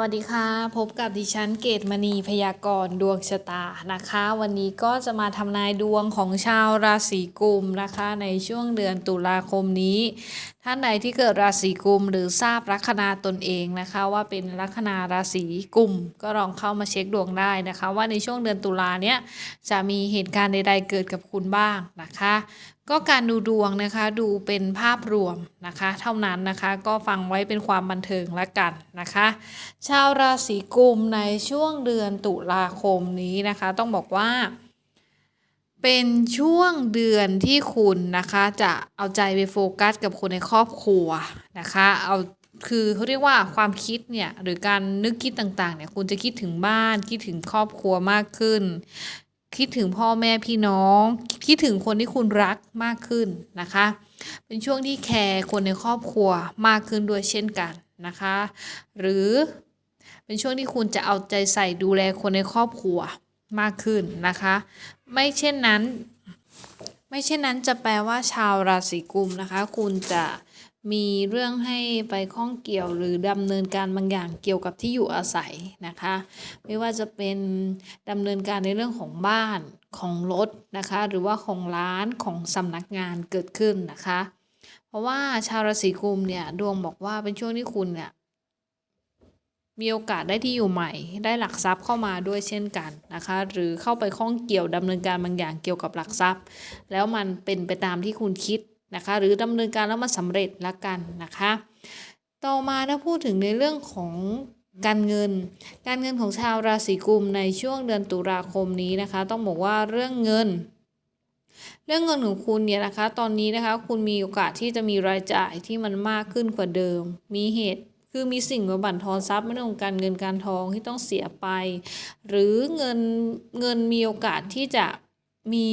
วัสดีค่ะ พบกับดิฉันเกตมณีพยากรณ์ดวงชะตานะคะ วันนี้ก็จะมาทำนายดวงของชาวราศีกุมนะคะ ในช่วงเดือนตุลาคมนี้ ท่านใดที่เกิดราศีกุมหรือทราบลัคนาตนเองนะคะ ว่าเป็นลัคนาราศีกุมก็ลองเข้ามาเช็คดวงได้นะคะ ว่าในช่วงเดือนตุลาเนี้ยจะมีเหตุการณ์ใดๆเกิดกับคุณบ้างนะคะ ก็การดูดวงนะคะดูเป็นภาพรวมนะคะ เท่านั้นนะคะก็ฟังไว้เป็นความบันเทิงละกันนะคะ ชาวราศีกุมในช่วงเดือนตุลาคมนี้นะคะ ต้องบอกว่า เป็นช่วงเดือนที่คุณนะคะ จะเอาใจไปโฟกัสกับคนในครอบครัวนะคะ เอาคือเขาเรียกว่าความคิดเนี่ยหรือการนึกคิดต่างๆเนี่ยคุณจะคิดถึงบ้านคิดถึงครอบครัวมากขึ้น คิดถึงพ่อแม่พี่น้อง คิดถึงคนที่คุณรักมากขึ้นนะคะ เป็นช่วงที่แคร์คนในครอบครัวมากขึ้นด้วยเช่นกันนะคะ หรือเป็นช่วงที่คุณจะเอาใจใส่ดูแลคนในครอบครัวมากขึ้นนะคะ ไม่เช่นนั้น ไม่เช่นนั้นจะแปลว่าชาวราศีกุมนะคะ คุณจะ มีเรื่องให้ไปข้องเกี่ยวหรือดำเนินการบางอย่างเกี่ยวกับที่อยู่อาศัยนะคะ ไม่ว่าจะเป็นดำเนินการในเรื่องของบ้านของรถนะคะ หรือว่าของร้านของสำนักงานเกิดขึ้นนะคะ เพราะว่าชาวราศีกุมเนี่ยดวงบอกว่าเป็นช่วงที่คุณเนี่ยมีโอกาสได้ที่อยู่ใหม่ ได้หลักทรัพย์เข้ามาด้วยเช่นกันนะคะ หรือเข้าไปข้องเกี่ยวดำเนินการบางอย่างเกี่ยวกับหลักทรัพย์ แล้วมันเป็นไปตามที่คุณคิด นะคะ หรือดำเนินการแล้วมันสำเร็จละกันนะคะ ต่อมาถ้าพูดถึงในเรื่องของการเงิน การเงินของชาวราศีกุมในช่วงเดือนตุลาคมนี้นะคะ ต้องบอกว่าเรื่องเงิน เรื่องเงินของคุณเนี่ยนะคะ ตอนนี้นะคะคุณมีโอกาสที่จะมีรายจ่ายที่มันมากขึ้นกว่าเดิม มีเหตุคือมีสิ่งมาบั่นทอนทรัพย์ไม่ใช่ของการเงินการทองที่ต้องเสียไป หรือเงินเงินมีโอกาสที่จะมี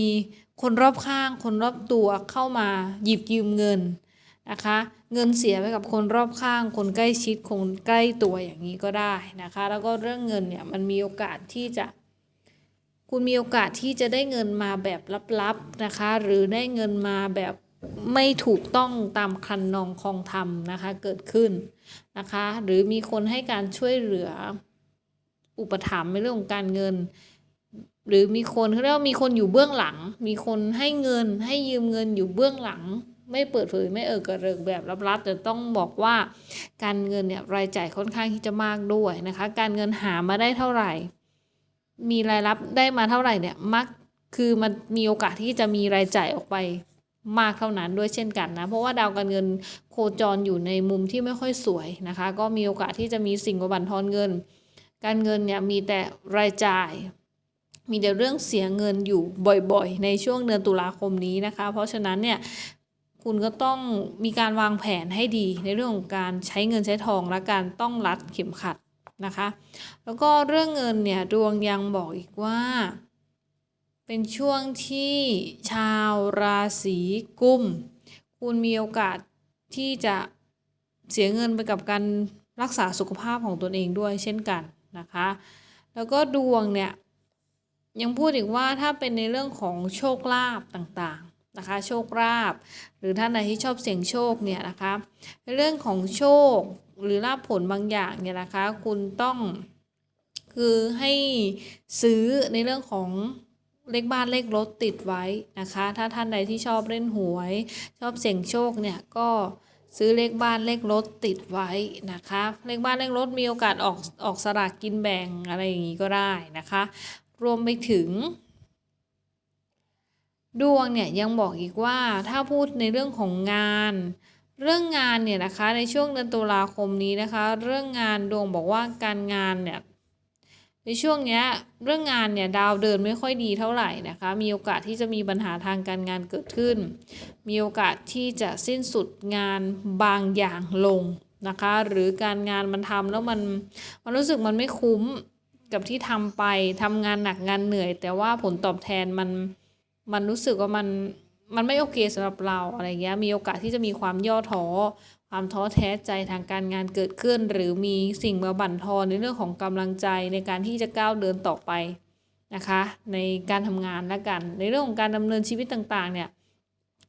คนรอบข้าง คนรอบตัวเข้ามาหยิบยืมเงินนะคะ เงินเสียไปกับคนรอบข้าง คนใกล้ชิด คนใกล้ตัวอย่างนี้ก็ได้นะคะ แล้วก็เรื่องเงินเนี่ยมันมีโอกาสที่จะ คุณมีโอกาสที่จะได้เงินมาแบบลับๆนะคะ หรือได้เงินมาแบบไม่ถูกต้องตามคันนองคองธรรมนะคะเกิดขึ้นนะคะ หรือมีคนให้การช่วยเหลืออุปถัมภ์ในเรื่องของการเงิน หรือมีคนเขาเรียกว่ามีคนอยู่เบื้องหลัง มีคนให้เงินให้ยืมเงินอยู่เบื้องหลัง ไม่เปิดเผยไม่เออกระเริกแบบลับๆแต่ต้องบอกว่าการเงินเนี่ยรายจ่ายค่อนข้างที่จะมากด้วยนะคะ การเงินหามาได้เท่าไหร่ มีรายรับได้มาเท่าไหร่เนี่ยมักคือมันมีโอกาสที่จะมีรายจ่ายออกไปมากเท่านั้นด้วยเช่นกันนะ เพราะว่าดาวการเงินโคจรอยู่ในมุมที่ไม่ค่อยสวยนะคะ ก็มีโอกาสที่จะมีสิ่งบันทอนเงิน การเงินเนี่ยมีแต่รายจ่าย มีแต่เรื่องเสียเงินอยู่บ่อยๆ ในช่วงเดือนตุลาคมนี้นะคะ เพราะฉะนั้นเนี่ยคุณก็ต้องมีการวางแผนให้ดีในเรื่องของการใช้เงินใช้ทองและการต้องรัดเข็มขัดนะคะ แล้วก็เรื่องเงินเนี่ยดวงยังบอกอีกว่า เป็นช่วงที่ชาวราศีกุม คุณมีโอกาสที่จะเสียเงินไปกับการรักษาสุขภาพของตนเองด้วยเช่นกันนะคะ แล้วก็ดวงเนี่ย ยังพูดอีกว่าถ้าเป็นในเรื่องของโชคลาภต่างๆนะคะ โชคลาภหรือท่านใดที่ชอบเสี่ยงโชคเนี่ยนะคะในเรื่องของโชคหรือลาภผลบางอย่างเนี่ยนะคะ คุณต้องคือให้ซื้อในเรื่องของเลขบ้านเลขรถติดไว้นะคะ ถ้าท่านใดที่ชอบเล่นหวย ชอบเสี่ยงโชคเนี่ยก็ซื้อเลขบ้านเลขรถติดไว้นะคะ เลขบ้านเลขรถมีโอกาสออกออกสลากกินแบ่งอะไรอย่างนี้ก็ได้นะคะ รวมไปถึง ดวงเนี่ยยังบอกอีกว่าถ้าพูดในเรื่องของงาน เรื่องงานเนี่ยนะคะในช่วงเดือนตุลาคมนี้นะคะ เรื่องงานดวงบอกว่าการงานเนี่ยในช่วงนี้เรื่องงานเนี่ยดาวเดินไม่ค่อยดีเท่าไหร่นะคะ มีโอกาสที่จะมีปัญหาทางการงานเกิดขึ้น มีโอกาสที่จะสิ้นสุดงานบางอย่างลงนะคะ หรือการงานมันทำแล้วมันมันรู้สึกมันไม่คุ้ม กับที่ทำไปทำงานหนักงานเหนื่อย แต่ว่าผลตอบแทนมันมันรู้สึกว่ามันมันไม่โอเคสำหรับเราอะไรเงี้ยมีโอกาสที่จะมีความย่อท้อความท้อแท้ใจทางการงานเกิดขึ้น หรือมีสิ่งมาบั่นทอนในเรื่องของกำลังใจในการที่จะก้าวเดินต่อไปนะคะ ในการทำงานและกัน ในเรื่องของการดำเนินชีวิตต่างๆเนี่ย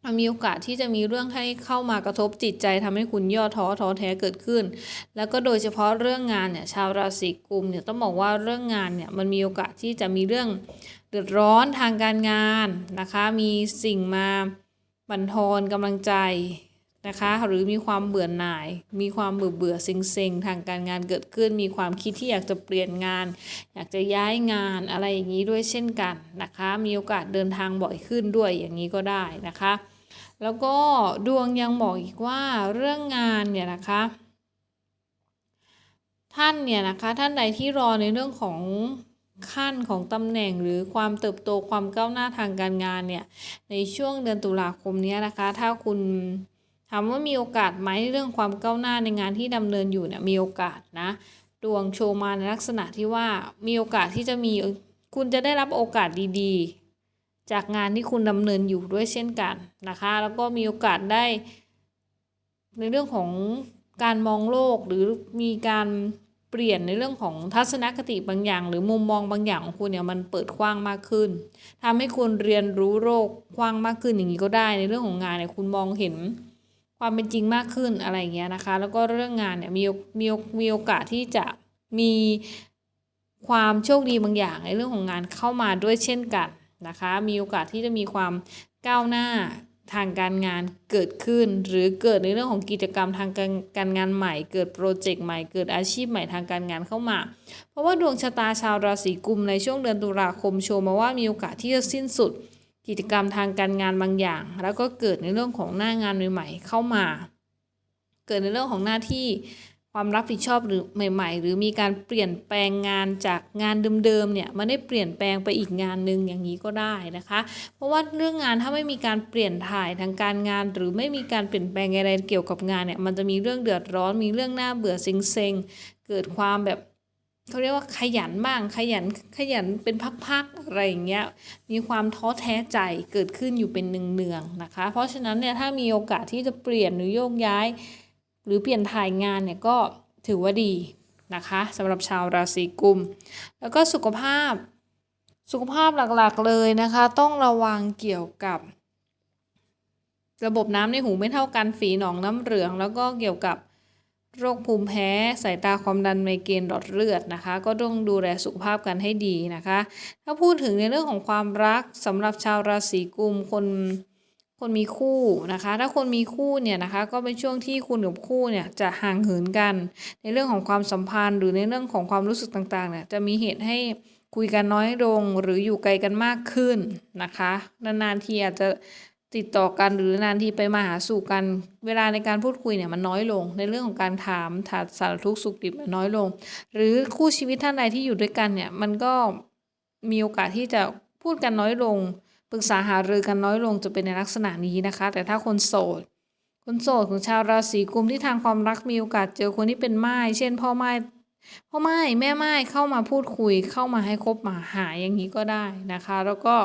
มันมีโอกาสที่จะมีเรื่องให้เข้ามากระทบจิตใจทำให้คุณย่อท้อท้อแท้เกิดขึ้น แล้วก็โดยเฉพาะเรื่องงานเนี่ยชาวราศีกุมเนี่ยต้องบอกว่าเรื่องงานเนี่ยมันมีโอกาสที่จะมีเรื่องเดือดร้อนทางการงานนะคะ มีสิ่งมาบั่นทอนกำลังใจนะคะ หรือมีความเบื่อหน่าย มีความเบื่อเบื่อเซ็งเซ็งๆทางการงานเกิดขึ้น มีความคิดที่อยากจะเปลี่ยนงาน อยากจะย้ายงานอะไรอย่างนี้ด้วยเช่นกันนะคะ มีโอกาสเดินทางบ่อยขึ้นด้วยอย่างนี้ก็ได้นะคะ แล้วก็ดวงยังบอกอีกว่าเรื่องงานเนี่ยนะคะ ท่านเนี่ยนะคะท่านใดที่รอในเรื่องของขั้นของตำแหน่งหรือความเติบโตความก้าวหน้าทางการงานเนี่ยในช่วงเดือนตุลาคมนี้นะคะ ถ้าคุณถามว่ามีโอกาสไหมเรื่องความก้าวหน้าในงานที่ดำเนินอยู่เนี่ยมีโอกาสนะดวงโชว์มาในลักษณะที่ว่ามีโอกาสที่จะมีคุณจะได้รับโอกาสดีๆ จากงานที่คุณดำเนินอยู่ด้วยเช่นกันนะคะ แล้วก็มีโอกาสได้ ในเรื่องของการมองโลกหรือมีการเปลี่ยนในเรื่องของทัศนคติบางอย่าง หรือมุมมองบางอย่างของคุณเนี่ยมันเปิดกว้างมากขึ้นทำให้คุณเรียนรู้โลกกว้างมากขึ้นอย่างนี้ก็ได้ ในเรื่องของงานเนี่ยคุณมองเห็นความเป็นจริงมากขึ้นอะไรเงี้ยนะคะ แล้วก็เรื่องงานเนี่ยมีมีมีโอกาสที่จะมีความโชคดีบางอย่าง ในเรื่องของงานเข้ามาด้วยเช่นกัน นะคะ มีโอกาสที่จะมีความก้าวหน้าทางการงานเกิดขึ้น หรือเกิดในเรื่องของกิจกรรมทางการการงานใหม่ เกิดโปรเจกต์ใหม่เกิดอาชีพใหม่ทางการงานเข้ามา เพราะว่าดวงชะตาชาวราศีกุมในช่วงเดือนตุลาคมโชว์มาว่ามีโอกาสที่จะสิ้นสุด กิจกรรมทางการงานบางอย่าง แล้วก็เกิดในเรื่องของหน้างานใหม่ๆเข้ามา เกิดในเรื่องของหน้าที่ ความรับผิดชอบหรือใหม่ ๆ หรือมีการเปลี่ยนแปลงงานจากงานเดิมๆเนี่ยมันได้เปลี่ยนแปลงไปอีกงานหนึ่งอย่างนี้ก็ได้นะคะ เพราะว่าเรื่องงานถ้าไม่มีการเปลี่ยนถ่ายทางการงาน หรือไม่มีการเปลี่ยนแปลงอะไรเกี่ยวกับงานเนี่ยมันจะมีเรื่องเดือดร้อนมีเรื่องน่าเบื่อเซ็งๆเกิดความแบบเขาเรียกว่าขยันบ้างขยันขยันเป็นพักๆอะไรอย่างเงี้ยมีความท้อแท้ใจเกิดขึ้นอยู่เป็นเนืองๆนะคะ เพราะฉะนั้นเนี่ยถ้ามีโอกาสที่จะเปลี่ยนหรือโยกย้าย หรือเปลี่ยนถ่ายงานเนี่ยก็ถือว่าดีนะคะสำหรับชาวราศีกุม แล้วก็สุขภาพสุขภาพหลักๆเลยนะคะ ต้องระวังเกี่ยวกับ ระบบน้ำในหูไม่เท่ากันฝีหนองน้ำเหลือง แล้วก็เกี่ยวกับโรคภูมิแพ้ สายตาความดันไมเกรนหลอดเลือดนะคะ ก็ต้องดูแลสุขภาพกันให้ดีนะคะ ถ้าพูดถึงในเรื่องของความรักสำหรับชาวราศีกุมคน คนมีคู่นะคะ ถ้าคนมีคู่เนี่ยนะคะ ก็เป็นช่วงที่คุณกับคู่เนี่ยจะห่างเหินกัน ในเรื่องของความสัมพันธ์ หรือในเรื่องของความรู้สึกต่างๆเนี่ยจะมีเหตุให้คุยกันน้อยลงหรืออยู่ไกลกันมากขึ้นนะคะ นานๆทีอาจจะติดต่อกันหรือนานทีไปมาหาสู่กัน เวลาในการพูดคุยเนี่ยมันน้อยลง ในเรื่องของการถามถาสารทุกข์สุขดิบน้อยลง หรือคู่ชีวิตท่านใดที่อยู่ด้วยกันเนี่ยมันก็มีโอกาสที่จะพูดกันน้อยลง ปรึกษาหารือกันน้อยลงจะเป็นในลักษณะนี้นะคะ แต่ถ้าคนโสด คนโสดของชาวราศีกุมที่ทางความรักมีโอกาสเจอคนที่เป็นไม้เช่น พ่อไม้พ่อไม้แม่ไม้เข้ามาพูดคุยเข้ามาให้คบมาหาอย่างนี้ก็ได้นะคะ แล้วก็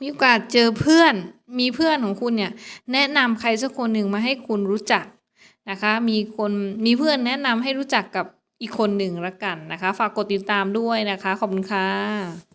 มีโอกาสเจอเพื่อนมีเพื่อนของคุณเนี่ยแนะนำใครสักคนหนึ่งมาให้คุณรู้จักนะคะ มีคนมีเพื่อนแนะนำให้รู้จักกับอีกคนหนึ่งละกันนะคะ ฝากกดติดตามด้วยนะคะ ขอบคุณค่ะ